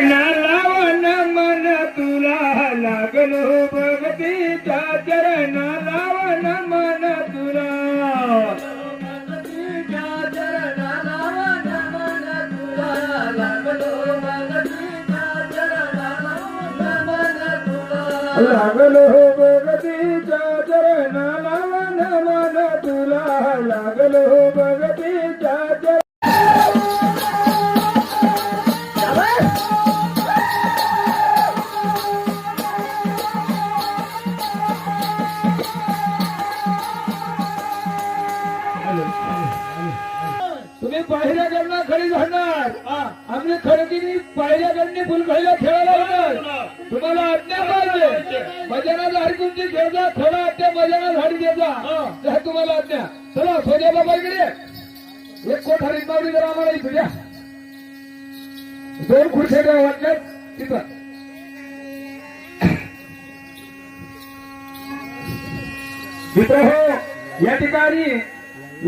लावन मन तुला लागलो भगतीच्या चरण लावन मन तुला लागलो भगतीच्या चरण लावन मन तुला लागलो भगतीच्या खरेदीने पाहिल्याकडनी फुलखळीला खेळायला येणार. तुम्हाला आज्ञा पाहिजे. मजाना झाडी तुमची घेजा थोडा आज्ञा मजाना झाडी घेजा तुम्हाला आज्ञा. चला सोन्या बाबा इकडे. एक कोठारी मावली जर आम्हाला इथं द्या. दोन खुर्च्या द्या वाटल्यात तिथं मित्र हो या ठिकाणी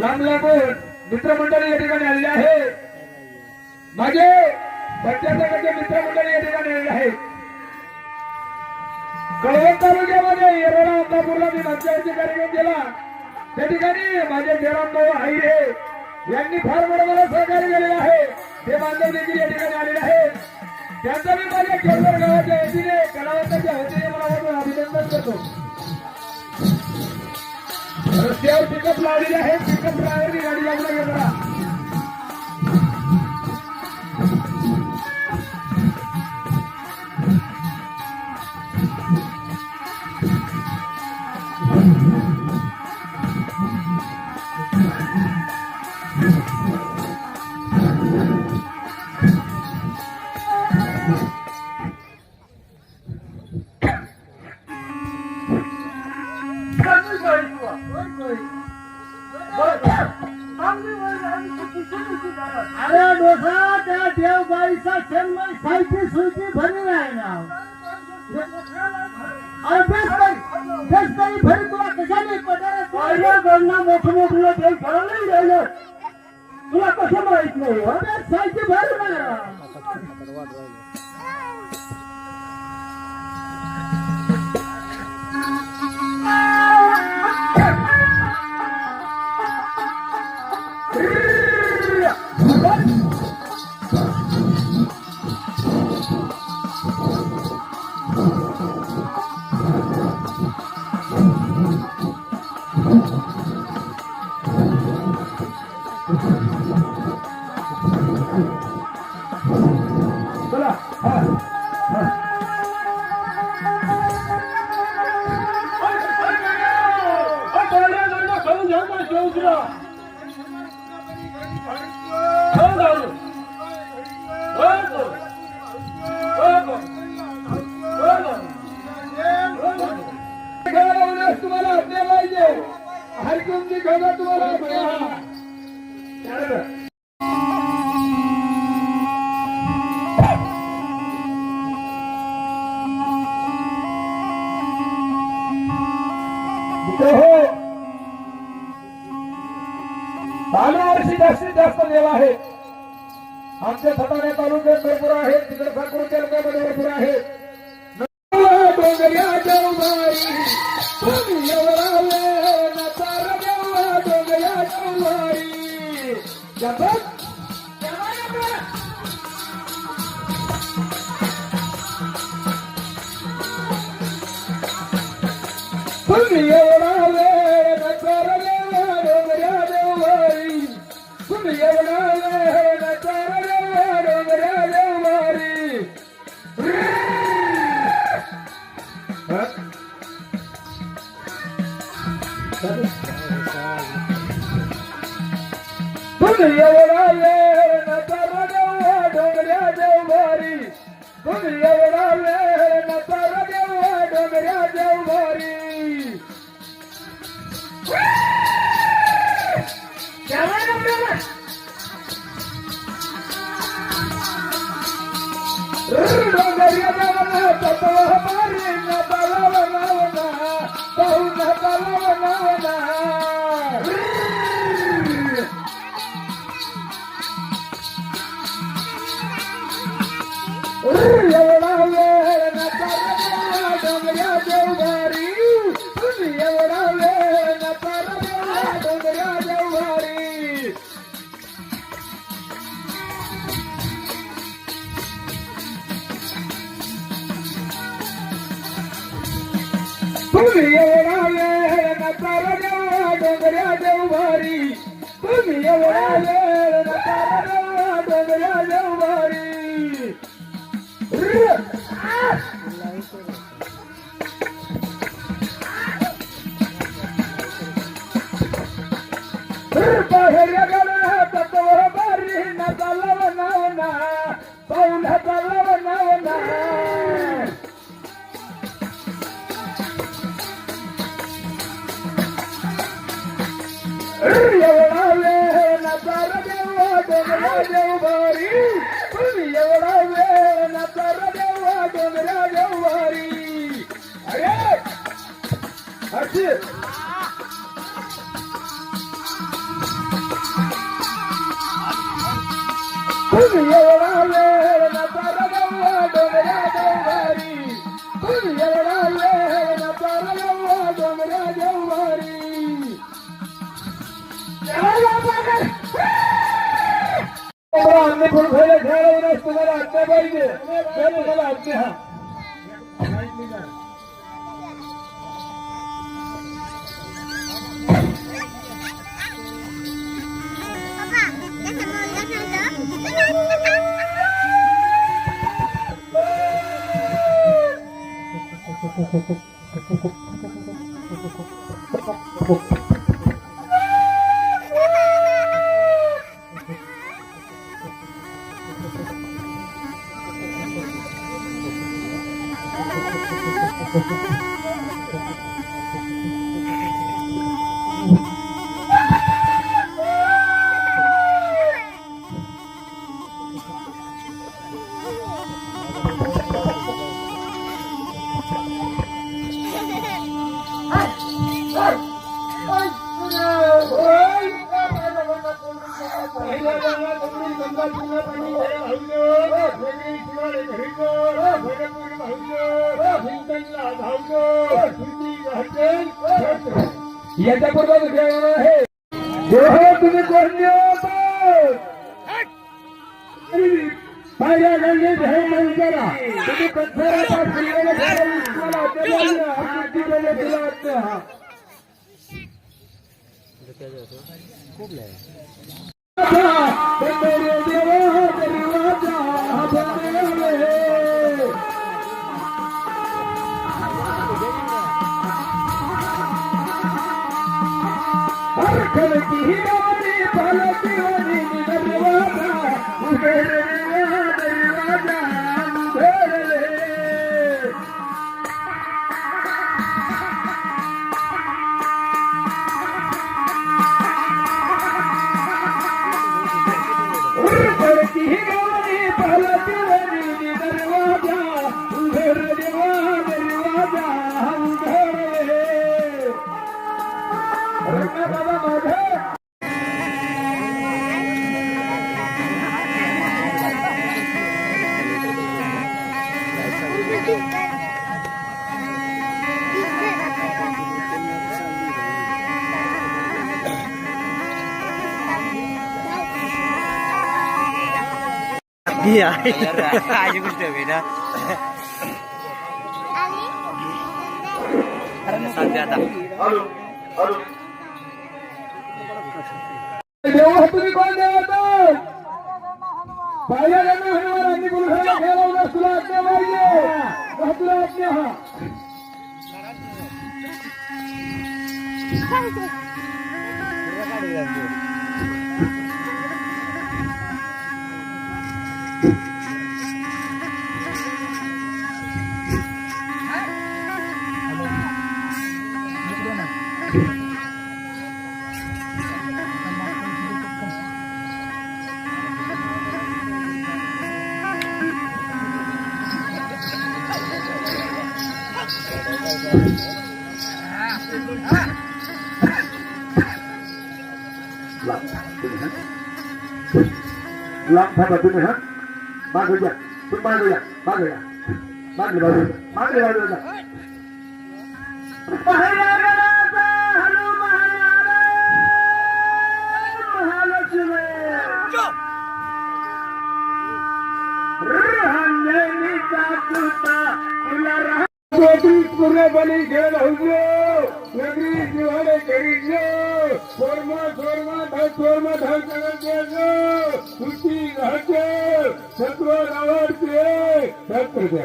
लांब लांबून मित्रमंडळी या ठिकाणी आलेले आहे माझे पंच्याहत्तर मित्रमंडळी या ठिकाणी आलेले आहेत. कळवण तालुक्यामध्ये येरोडा अमदापूरला मी मागच्या कार्यक्रम केला. त्या ठिकाणी माझे जयराम भाऊ आहिरे यांनी फार मोठं मला सहकार्य केलेलं आहे. ते बांधव देखील या ठिकाणी आलेले आहेत. त्यांचं मी माझ्या केळकर गावाच्या वतीने कलावंताच्या वतीने मला वाटून अभिनंदन करतो. रस्त्यावर पिकअप लावलेली आहे. पिकअप ड्रायव्हरनी गाडी लागला. गेला नाही राहिलं. तुला कसं माहीत नाही साहित्य भर भरी तुमची घनत्व तुम्हाला हो. जास्तीत जास्त देव आहे आमच्या सटाण्या तालुक्यात भरपूर आहे तिकडे साकूर तालुक्यामध्ये भरपूर आहे যাবেন Huh? तुम्ही एवढा वेळ नकार देवा डोंगऱ्या देवारी तुम्ही एवढा वेळ नकार देवा डोंगऱ्या देवारी हा? तुम्ही एवढा वेळ नकार देवा डोंगऱ्या देवारी तुम्ही एवढा वेळ तुम्ही एवढा वेळ नका रडू डोंगऱ्या देवघरी तुम्ही एवढा वेळ नका रडू डोंगऱ्या देवघरी बाहेर गेला तत्व बारी न चालव एवढा वेळ नकार देवा डोंगरा देव भारी तुम्ही एवढा वेळ नकार देवा डोंगरा देव भारी अरे! अशी आम्ही फुलफेले खेळवूनच तुम्हाला आज्ञा पाहिजे. तर तुम्हाला आज्ञा. हा Udah nonton. याच्या बरोबर जेवण आहे. जेव्हा तुम्ही कोण माझ्या गंगे जय मंजरा तुम्ही ठेवून तुम्हाला आज्ञा पाहिजे. हा तुला हा. बंदरे देवा दरवाजा Iya, aja gue sudah beda. Sanjata. देवा तुम्ही कोण देवाचा पाहिल्या लग्न होणार आणि गुरुघराला खेळवलं तुला आज्ञा पाहिजे हा तुला आज्ञा हा หลังพับไปแบบคุณฮะบ้านคุณอยากบ้านคุณอยากบ้านคุณอยากบ้านคุณเราดูบ้านคุณเราดูนะ पूर्णपणे खेळ होतो वेगळी जीवाने करीजो सोरमा सोरमा धड सोरमा धड करायचं सुट्टी राहते सत्व रावडते सत्य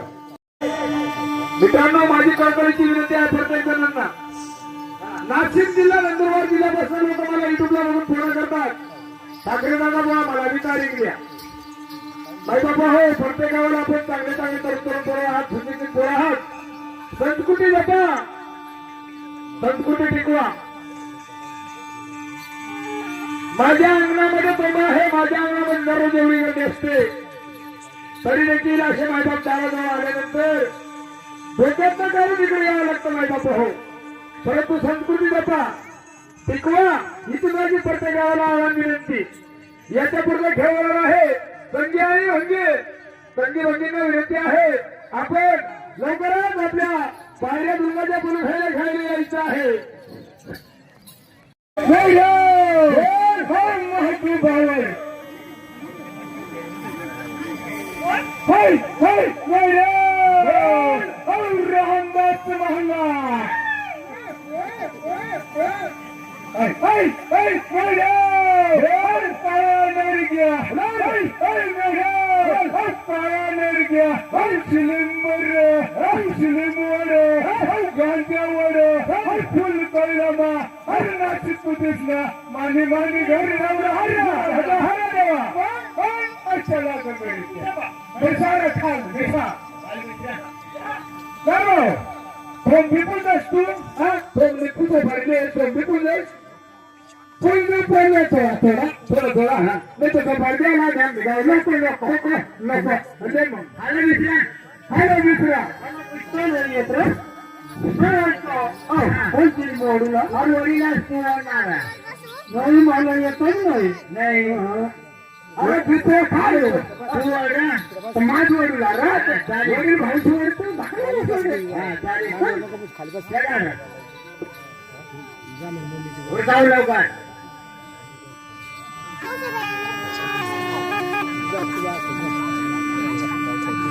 मित्रांनो माझी कळकळीची विनंती आहे प्रत्येक जणांना. नाशिक जिल्हा नंदुरबार जिल्ह्यापासून लोक मला युट्यूबला म्हणून फोन करतात. ठाकरे दादा बुवा मला बी द्या. बाई बाबा हो प्रत्येकावर आपण चांगले चांगले तरुण तरुण पोरं आहात सुशिक्षित पोरं आहात. संस्कृती जपा संस्कृती टिकवा. माझ्या अंगणामध्ये बोबा हे माझ्या अंगणामध्ये दररोज एवढी गर्दी असते. तरी देखील असे माझ्या दाराजवळ आल्यानंतर डोक्यात करून तिकडे यावं लागतं माझ्या पाहू परंतु संस्कृती जपा टिकवा. ही माझी प्रत्येक गावाला आव्हान विनंती. याच्यापुढे ठेवणार आहे. संगी आणि भंगी संगी भंगींना विनंती आहे. आपण लवकरच आपल्या पायऱ्या दुर्गाच्या पुरुषाला खेळायला यायचं आहे. जय जिलेबी वडे गांजा वडे फुल परिणामा हर नाशिक कुटीसला माने माने घरी नवरा हर हरा देवा थोड़ा थोड़ा थोड़ा हाँ नहीं ना हॅलो मित्रा. मोडूला वडीला नाही मला येतो नाही नाही अरे तिथे काय तू वडा माझ वडूला रा वडील भाऊ सोडतो. जाऊ लवकर.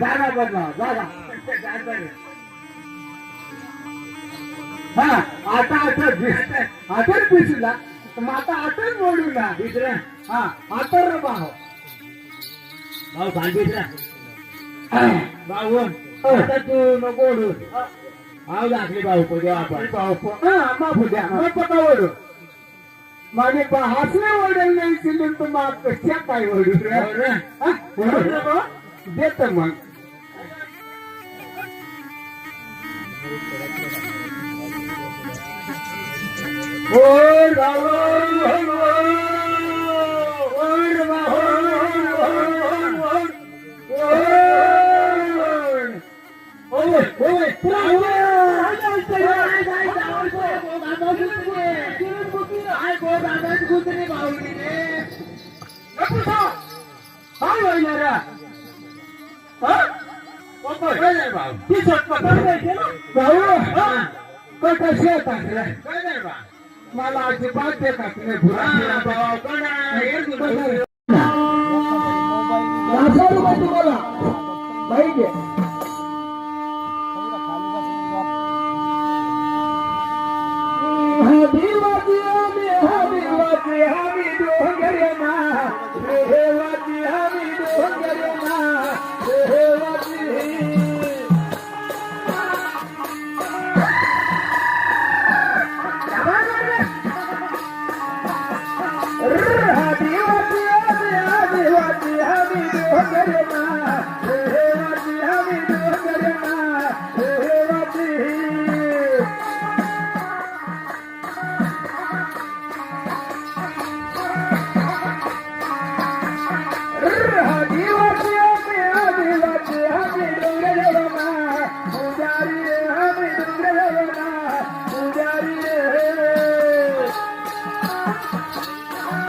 जागा बदलावा जागा हा. आता आता आता पिसला मग आता आता मोडू ना. हा आता रे भाव भाऊ सांगितलं भाऊ आता तू नको ओढू. भाऊ दाखली भाऊ पुढे आपण. भाऊ हा पुढ्या पका ओढू. माझे हसले ओढेल नाही मग कशा काय ओढू? देत मग. Kau kasih apa? Kau kasih apa? मला अजिबात देतात नाही तुम्हाला माहिती